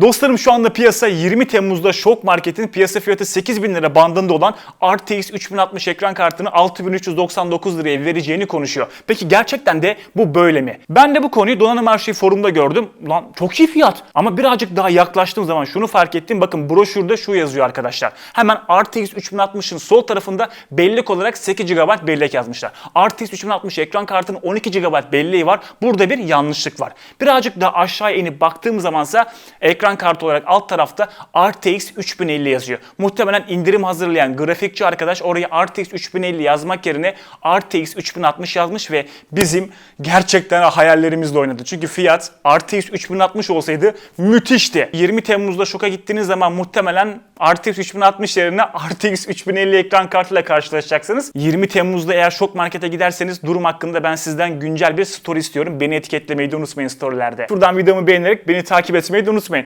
Dostlarım şu anda piyasa 20 Temmuz'da Şok Market'in piyasa fiyatı 8000 lira bandında olan RTX 3060 ekran kartını 6399 liraya vereceğini konuşuyor. Peki gerçekten de bu böyle mi? Ben de bu konuyu Donanım Arşiv forumda gördüm. Lan çok iyi fiyat. Ama birazcık daha yaklaştığım zaman şunu fark ettim. Bakın broşürde şu yazıyor arkadaşlar. Hemen RTX 3060'ın sol tarafında bellek olarak 8 GB bellek yazmışlar. RTX 3060 ekran kartının 12 GB belleği var. Burada bir yanlışlık var. Birazcık daha aşağıya inip baktığım zamansa ekran kartı olarak alt tarafta RTX 3050 yazıyor. Muhtemelen indirim hazırlayan grafikçi arkadaş oraya RTX 3050 yazmak yerine RTX 3060 yazmış ve bizim gerçekten hayallerimizle oynadı. Çünkü fiyat RTX 3060 olsaydı müthişti. 20 Temmuz'da şoka gittiğiniz zaman muhtemelen RTX 3060 yerine RTX 3050 ekran kartıyla karşılaşacaksınız. 20 Temmuz'da eğer şok markete giderseniz durum hakkında ben sizden güncel bir story istiyorum. Beni etiketlemeyi de unutmayın storylerde. Buradan videomu beğenerek beni takip etmeyi de unutmayın.